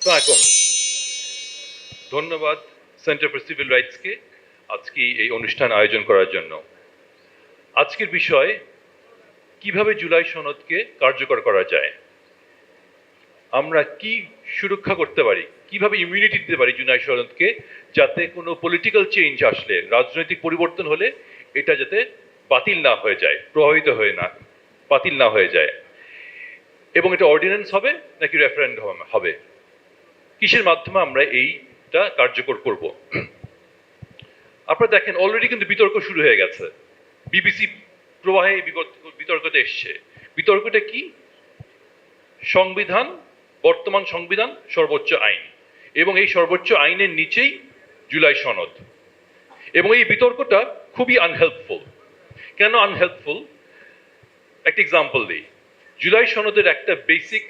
আসসালামাইকুম ধন্যবাদ centre for civil রাইটসকে আজকে এই অনুষ্ঠান আয়োজন করার জন্য। আজকের বিষয়, কীভাবে জুলাই সনদকে কার্যকর করা যায়? আমরা কি সুরক্ষা করতে পারি? কীভাবে ইমিউনিটি দিতে পারি জুলাই সনদকে যাতে কোনো পলিটিক্যাল চেঞ্জ আসলে, রাজনৈতিক পরিবর্তন হলে এটা যাতে বাতিল না হয়ে যায়, প্রভাবিত হয়ে না, বাতিল না হয়ে যায়? এবং এটা অর্ডিন্যান্স হবে নাকি রেফারেন্ডাম হবে? কিসের মাধ্যমে আমরা এইটা কার্যকর করব? আপনারা দেখেন অলরেডি কিন্তু বিতর্ক শুরু হয়ে গেছে। বিবিসি প্রবাহে বিতর্কতে এসছে। বিতর্কটা কি? সংবিধান, বর্তমান সংবিধান, সর্বোচ্চ আইন। এবং এই সর্বোচ্চ আইনের নিচেই জুলাই সনদ। এবং এই বিতর্কটা খুবই আনহেল্পফুল কেন আনহেল্পফুল একটা এক্সাম্পল দিই। জুলাই সনদের একটা বেসিক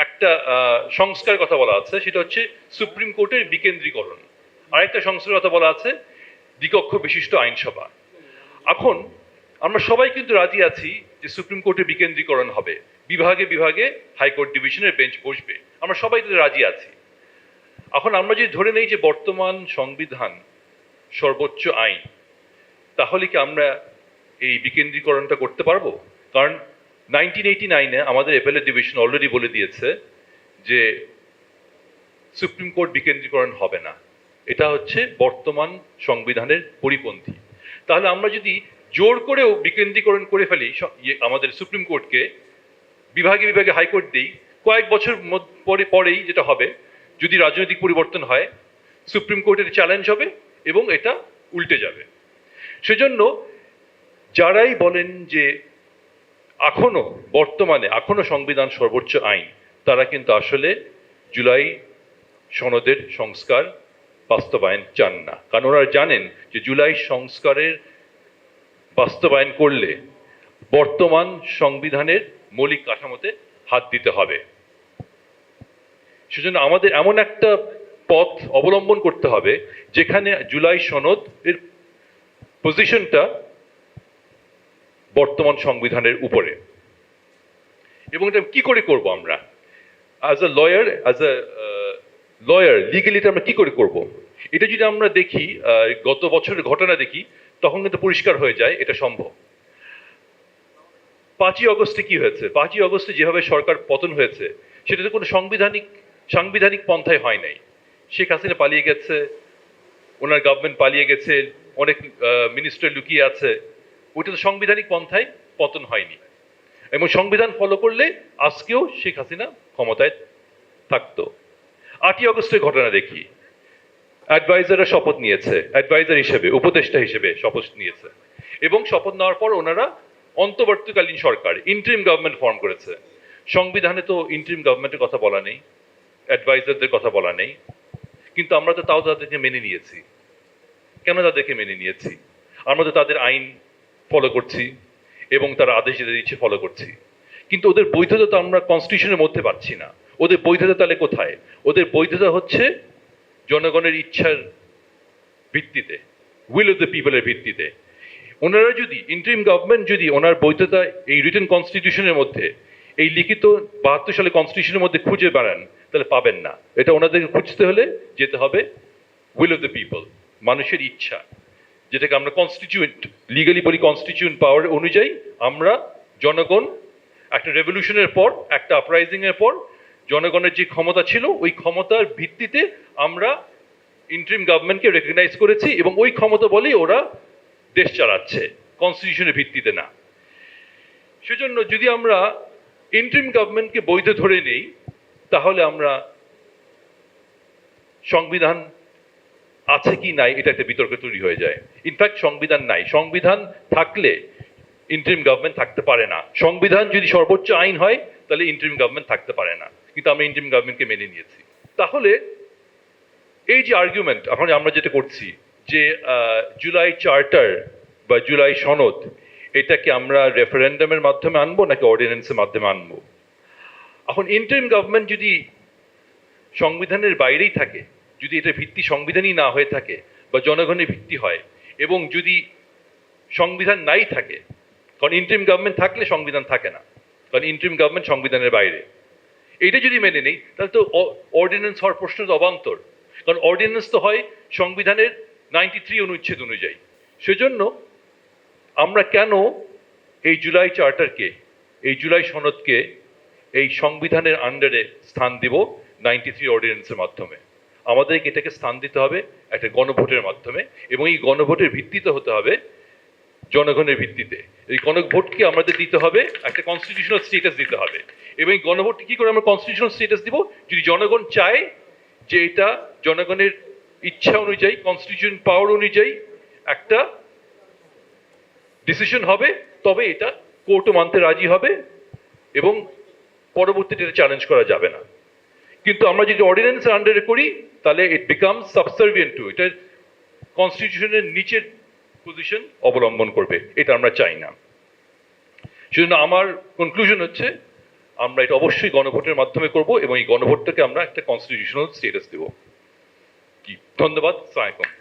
একটা সংস্কার কথা বলা আছে, সেটা হচ্ছে সুপ্রিম কোর্টের বিকেন্দ্রীকরণ। আরেকটা সংস্কার কথা বলা আছে, দ্বিকক্ষ বিশিষ্ট আইনসভা। এখন, আমরা সবাই কিন্তু রাজি আছি যে সুপ্রিম কোর্টের বিকেন্দ্রীকরণ হবে। বিভাগে বিভাগে হাইকোর্ট ডিভিশনের বেঞ্চ বসবে। আমরা সবাই রাজি আছি। এখন আমরা যদি ধরে নেই যে বর্তমান সংবিধান সর্বোচ্চ আইন, তাহলে কি আমরা এই বিকেন্দ্রীকরণটা করতে পারব? কারণ নাইনটিন এইটি নাইনে আমাদের এপেলের ডিভিশন অলরেডি বলে দিয়েছে যে সুপ্রিম কোর্ট বিকেন্দ্রীকরণ হবে না। এটা হচ্ছে বর্তমান সংবিধানের পরিপন্থী। তাহলে আমরা যদি জোর করেও বিকেন্দ্রীকরণ করে ফেলি ইয়ে, আমাদের সুপ্রিম কোর্টকে বিভাগে বিভাগে হাইকোর্ট দিই কয়েক বছর পরে পরেই যেটা হবে যদি রাজনৈতিক পরিবর্তন হয় সুপ্রিম কোর্টের চ্যালেঞ্জ হবে এবং এটা উল্টে যাবে। সেজন্য যারাই বলেন যে এখনও বর্তমানে, এখনও সংবিধান সর্বোচ্চ আইন, তারা কিন্তু আসলে জুলাই সনদের সংস্কার বাস্তবায়ন চান না। কারণ ওনারা জানেন যে জুলাই সংস্কারের বাস্তবায়ন করলে বর্তমান সংবিধানের মৌলিক কাঠামোতে হাত দিতে হবে। সেজন্য আমাদের এমন একটা পথ অবলম্বন করতে হবে, যেখানে জুলাই সনদ এর পজিশনটা বর্তমান সংবিধানের উপরে। এবং এটা কি করে করব আমরা? As a lawyer as a lawyer legally এটা আমরা কি করে করব? এটা যদি আমরা দেখি গত বছরের ঘটনা দেখি, তখন কিন্তু পরিষ্কার হয়ে যায়, এটা সম্ভব। পাঁচই অগস্টে কি হয়েছে? পাঁচই অগস্টে যেভাবে সরকার পতন হয়েছে, সেটা তো কোনো সাংবিধানিক সাংবিধানিক পন্থায় হয় নাই। শেখ হাসিনা পালিয়ে গেছে, ওনার গভর্নমেন্ট পালিয়ে গেছে, অনেক মিনিস্টার লুকিয়ে আছে। ওইটা তো সাংবিধানিক পন্থায় পতন হয়নি। এবং সংবিধান ফলো করলে আজকেও শেখ হাসিনা ক্ষমতায় থাকতো। আটই অগস্টের ঘটনা দেখি। অ্যাডভাইজাররা শপথ নিয়েছে। অ্যাডভাইজার হিসেবে, উপদেষ্টা হিসেবে শপথ নিয়েছে। এবং শপথ নেওয়ার পর ওনারা অন্তর্বর্তীকালীন সরকার ইন্টারিম গভর্নমেন্ট ফর্ম করেছে। সংবিধানে তো ইন্টারিম গভর্নমেন্টের কথা বলা নেই অ্যাডভাইজারদের কথা বলা নেই। কিন্তু আমরা তো তাও তাদেরকে মেনে নিয়েছি। কেন তাদেরকে মেনে নিয়েছি? আমরা তো তাদের আইন ফলো করছি এবং তারা আদেশ যেতে দিচ্ছে ফলো করছি। কিন্তু ওদের বৈধতা তো আমরা কনস্টিটিউশনের মধ্যে পাচ্ছি না। ওদের বৈধতা তাহলে কোথায়? ওদের বৈধতা হচ্ছে জনগণের ইচ্ছার ভিত্তিতে উইল অফ দ্য পিপলের ভিত্তিতে। ওনারা যদি ইন্টারিম গভর্নমেন্ট যদি ওনার বৈধতা এই রিটেন কনস্টিটিউশনের মধ্যে, এই লিখিত বাহাত্তর সালে কনস্টিটিউশনের মধ্যে খুঁজে বেড়ান, তাহলে পাবেন না। এটা ওনাদেরকে খুঁজতে হলে যেতে হবে উইল অফ দ্য পিপল মানুষের ইচ্ছা। যেটাকে আমরা কনস্টিটিউয়েন্ট লিগালি বলি কনস্টিটিউয়েন্ট পাওয়ার অনুযায়ী আমরা জনগণ একটা রেভলিউশনের পর, একটা আপরাইজিং এর পর, জনগণের যে ক্ষমতা ছিল, ওই ক্ষমতার ভিত্তিতে আমরা ইন্টারিম গভর্নমেন্টকে রেকগনাইজ করেছি এবং ওই ক্ষমতা বলেই ওরা দেশ চালাচ্ছে কনস্টিটিউশনের ভিত্তিতে না। সেজন্য যদি আমরা ইন্টারিম গভর্নমেন্টকে বৈধ ধরে নেই, তাহলে আমরা সংবিধান আছে কি নাই এটা একটা বিতর্ক তৈরি হয়ে যায়। ইনফ্যাক্ট সংবিধান নাই। সংবিধান থাকলে ইন্টারিম গভর্নমেন্ট থাকতে পারে না। সংবিধান যদি সর্বোচ্চ আইন হয়, তাহলে ইন্টারিম গভর্নমেন্ট থাকতে পারে না। কিন্তু আমরা ইন্টারিম গভর্নমেন্টকে মেনে নিয়েছি। তাহলে এই যে আর্গুমেন্ট এখন আমরা যেটা করছি, যে জুলাই চার্টার বা জুলাই সনদ এটাকে আমরা রেফারেন্ডামের মাধ্যমে আনব নাকি অর্ডিন্যান্সের মাধ্যমে আনব? এখন ইন্টারিম গভর্নমেন্ট যদি সংবিধানের বাইরেই থাকে যদি এটা ভিত্তি সংবিধানই না হয়ে থাকে বা জনগণের ভিত্তি হয় এবং যদি সংবিধান নাই থাকে, কারণ ইন্টারিম গভর্নমেন্ট থাকলে সংবিধান থাকে না, কারণ ইন্টারিম গভর্নমেন্ট সংবিধানের বাইরে। এটা যদি মেনে নেই, তাহলে তো অর্ডিন্যান্স হওয়ার প্রশ্ন তো অবান্তর। কারণ অর্ডিন্যান্স তো হয় সংবিধানের নাইনটি থ্রি অনুচ্ছেদ অনুযায়ী। সেজন্য আমরা কেন এই জুলাই চার্টারকে, এই জুলাই সনদকে এই সংবিধানের আন্ডারে স্থান দিব নাইনটি থ্রি অর্ডিন্যান্সের মাধ্যমে? আমাদেরকে এটাকে স্থান দিতে হবে একটা গণভোটের মাধ্যমে এবং এই গণভোটের ভিত্তিতে হতে হবে জনগণের ভিত্তিতে। এই গণভোটকে আমাদের দিতে হবে, একটা কনস্টিটিউশনাল স্টেটাস দিতে হবে। এবং এই গণভোটকে কি করে আমরা কনস্টিটিউশনাল স্টেটাস দিব? যদি জনগণ চায় যে এটা জনগণের ইচ্ছা অনুযায়ী কনস্টিটিউশন পাওয়ার অনুযায়ী একটা ডিসিশন হবে, তবে এটা কোর্টও মানতে রাজি হবে এবং পরবর্তীতে এটা চ্যালেঞ্জ করা যাবে না। কিন্তু আমরা যদি অর্ডিন্যান্সের আন্ডারে করি তাহলে ইট বিকাম সাবসার্ভিয়েন্ট টু এটা কনস্টিটিউশনের নিচের পজিশন অবলম্বন করবে, এটা আমরা চাই না। সেজন্য আমার কনক্লুশন হচ্ছে, আমরা এটা অবশ্যই গণভোটের মাধ্যমে করব এবং এই গণভোটটাকে আমরা একটা কনস্টিটিউশনাল স্টেটাস দেব। কি? ধন্যবাদ, সালামালাইকুম।